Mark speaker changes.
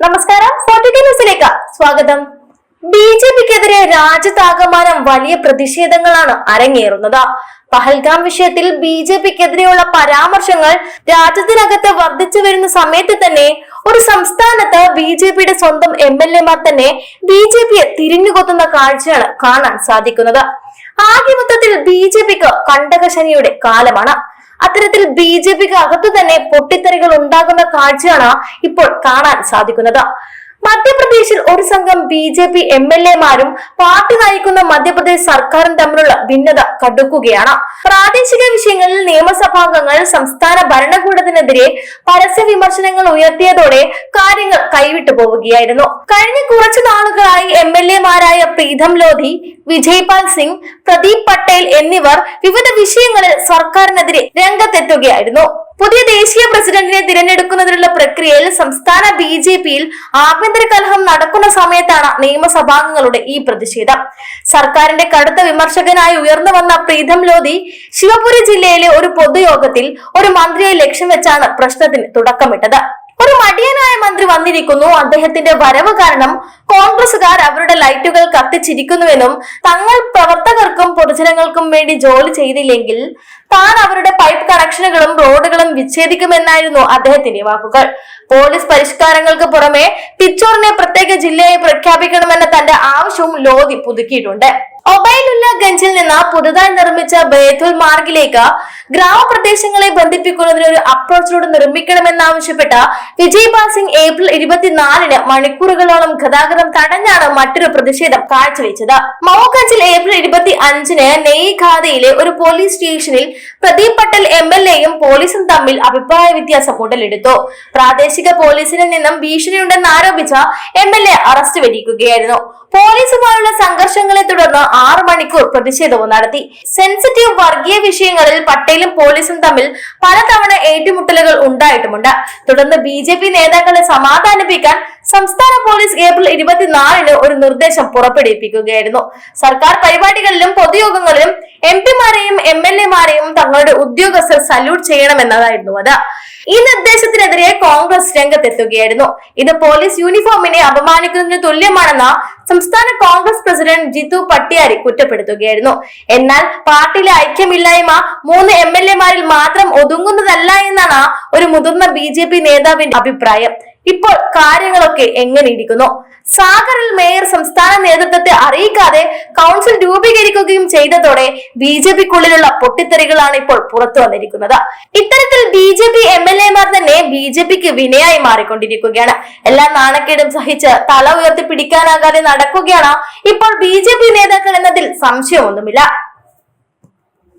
Speaker 1: നമസ്കാരം ന്യൂസിലേക്ക് സ്വാഗതം. ബി ജെ പിക്കെതിരെ രാജ്യത്താകമാനം വലിയ പ്രതിഷേധങ്ങളാണ് അരങ്ങേറുന്നത്. പഹൽഗാം വിഷയത്തിൽ ബി ജെ പിക്കെതിരെയുള്ള പരാമർശങ്ങൾ രാജ്യത്തിനകത്ത് വർദ്ധിച്ചു വരുന്ന സമയത്ത് തന്നെ ഒരു സംസ്ഥാനത്ത് ബി ജെ പിയുടെ സ്വന്തം എം എൽ എമാർ തന്നെ ബി ജെ പിയെ തിരിഞ്ഞുകൊത്തുന്ന കാഴ്ചയാണ് കാണാൻ സാധിക്കുന്നത്. ആകെ മൊത്തത്തിൽ ബി ജെ പിക്ക് കണ്ടകശനിയുടെ കാലമാണ്. അത്തരത്തിൽ ബി ജെ പിക്ക് അകത്തു തന്നെ പൊട്ടിത്തെറികൾ ഉണ്ടാകുന്ന കാഴ്ചയാണ് ഇപ്പോൾ കാണാൻ സാധിക്കുന്നത്. മധ്യപ്രദേശിൽ ഒരു സംഘം B J P M L എമാരും പാർട്ടി നയിക്കുന്ന മധ്യപ്രദേശ് സർക്കാരും തമ്മിലുള്ള ഭിന്നത കടുക്കുകയാണ്. പ്രാദേശിക വിഷയങ്ങളിൽ നിയമസഭാംഗങ്ങൾ സംസ്ഥാന ഭരണകൂടത്തിനെതിരെ പരസ്യ വിമർശനങ്ങൾ ഉയർത്തിയതോടെ കാര്യങ്ങൾ കൈവിട്ടു പോവുകയായിരുന്നു. കഴിഞ്ഞ കുറച്ചു എം എൽ എമാരായ പ്രീതം ലോധി വിജയ്പാൽ സിംഗ് പ്രദീപ് പട്ടേൽ എന്നിവർ വിവിധ വിഷയങ്ങളിൽ സർക്കാരിനെതിരെ രംഗത്തെത്തുകയായിരുന്നു. പുതിയ ദേശീയ പ്രസിഡന്റിനെ തിരഞ്ഞെടുക്കുന്നതിനുള്ള പ്രക്രിയയിൽ സംസ്ഥാന ബി ജെ പിയിൽ ആഭ്യന്തര കലഹം നടക്കുന്ന സമയത്താണ് നിയമസഭാംഗങ്ങളുടെ ഈ പ്രതിഷേധം. സർക്കാരിന്റെ കടുത്ത വിമർശകനായി ഉയർന്നു വന്ന പ്രീതം ലോധി ശിവപുരി ജില്ലയിലെ ഒരു പൊതുയോഗത്തിൽ ഒരു മന്ത്രിയെ ലക്ഷ്യം വെച്ചാണ് പ്രശ്നത്തിന് തുടക്കമിട്ടത്. ഒരു മടിയനായ മന്ത്രി വന്നിരിക്കുന്നു. അദ്ദേഹത്തിന്റെ വരവ് കാരണം കോൺഗ്രസുകാർ അവരുടെ ലൈറ്റുകൾ കത്തിച്ചിരിക്കുന്നുവെന്നും തങ്ങൾ പ്രവർത്തകർക്കും പൊതുജനങ്ങൾക്കും വേണ്ടി ജോലി ചെയ്തില്ലെങ്കിൽ താൻ അവരുടെ പൈപ്പ് കണക്ഷനുകളും റോഡുകളും വിച്ഛേദിക്കുമെന്നായിരുന്നു അദ്ദേഹത്തിന്റെ വാക്കുകൾ. പോലീസ് പരിഷ്കാരങ്ങൾക്ക് പുറമെ പിച്ചോറിനെ പ്രത്യേക ജില്ലയായി പ്രഖ്യാപിക്കണമെന്ന തന്റെ ആവശ്യവും ലോധി പുതുക്കിയിട്ടുണ്ട്. ഒബൈലുല്ല ഗഞ്ചിൽ നിന്ന് പുതുതായി നിർമ്മിച്ച ബേതുൽ മാർഗിലേക്ക് ഗ്രാമപ്രദേശങ്ങളെ ബന്ധിപ്പിക്കുന്നതിന് ഒരു അപ്രോച്ച് റോഡ് നിർമ്മിക്കണമെന്നാവശ്യപ്പെട്ട വിജയ്പാൽ സിംഗ് ഏപ്രിൽ ഇരുപത്തിനാലിന് മണിക്കൂറുകളോളം ഗതാഗതം തടഞ്ഞാണ് മറ്റൊരു പ്രതിഷേധം കാഴ്ചവെച്ചത്. മൗഗഞ്ചിൽ ഏപ്രിൽ ഇരുപത്തി അഞ്ചിന് നെയ്ഖാദയിലെ ഒരു പോലീസ് സ്റ്റേഷനിൽ പ്രദീപ് പട്ടൽ എം എൽ എയും പോലീസും തമ്മിൽ അഭിപ്രായ വ്യത്യാസം ഉടലെടുത്തു. പ്രാദേശിക പോലീസിൽ നിന്നും ഭീഷണിയുണ്ടെന്ന് ആരോപിച്ച എം എൽ എ അറസ്റ്റ് വരിക്കുകയായിരുന്നു പോലീസുമായുള്ള സംഘർഷങ്ങളെ തുടർന്ന് ആറു മണിക്കൂർ പ്രതിഷേധവും നടത്തി. സെൻസിറ്റീവ് വർഗീയ വിഷയങ്ങളിൽ പട്ടേലും പോലീസും തമ്മിൽ പലതവണ ഏറ്റുമുട്ടലുകൾ ഉണ്ടായിട്ടുമുണ്ട്. തുടർന്ന് ബി ജെ പി നേതാക്കളെ സമാധാനിപ്പിക്കാൻ സംസ്ഥാന പോലീസ് ഏപ്രിൽ ഇരുപത്തിനാലിന് ഒരു നിർദ്ദേശം പുറപ്പെടുവിപ്പിക്കുകയായിരുന്നു. സർക്കാർ പരിപാടികളിലും പൊതുയോഗങ്ങളിലും എം പിമാരെയും എം എൽ എമാരെയും തങ്ങളുടെ ഉദ്യോഗസ്ഥർ സല്യൂട്ട് ചെയ്യണമെന്നതായിരുന്നു അത്. ഈ നിർദ്ദേശത്തിനെതിരെ കോൺഗ്രസ് രംഗത്തെത്തുകയായിരുന്നു. ഇത് പോലീസ് യൂണിഫോമിനെ അപമാനിക്കുന്നതിന് തുല്യമാണെന്ന സംസ്ഥാന കോൺഗ്രസ് പ്രസിഡന്റ് ജിത്തു പട്ടിയാരി കുറ്റപ്പെടുത്തുകയായിരുന്നു. എന്നാൽ പാർട്ടിയിലെ ഐക്യമില്ലായ്മ മൂന്ന് എം എൽ എമാരിൽ മാത്രം ഒതുങ്ങുന്നതല്ല എന്നാണ് ഒരു മുതിർന്ന ബി ജെ പി നേതാവിന്റെ അഭിപ്രായം. ഇപ്പോൾ കാര്യങ്ങളൊക്കെ എങ്ങനെ ഇരിക്കുന്നു? സാഗറിൽ മേയർ സംസ്ഥാന നേതൃത്വത്തെ അറിയിക്കാതെ കൗൺസിൽ രൂപീകരിക്കുകയും ചെയ്തതോടെ ബി ജെ പിക്കുള്ളിലുള്ള പൊട്ടിത്തെറികളാണ് ഇപ്പോൾ പുറത്തു വന്നിരിക്കുന്നത്. ഇത്തരത്തിൽ B J P M L എമാർ തന്നെ ബി ജെ പിക്ക് വിനയായി മാറിക്കൊണ്ടിരിക്കുകയാണ്. എല്ലാ നാണക്കേടും സഹിച്ച് തല ഉയർത്തി പിടിക്കാനാകാതെ നടക്കുകയാണ് ഇപ്പോൾ ബി നേതാക്കൾ എന്നതിൽ സംശയമൊന്നുമില്ല.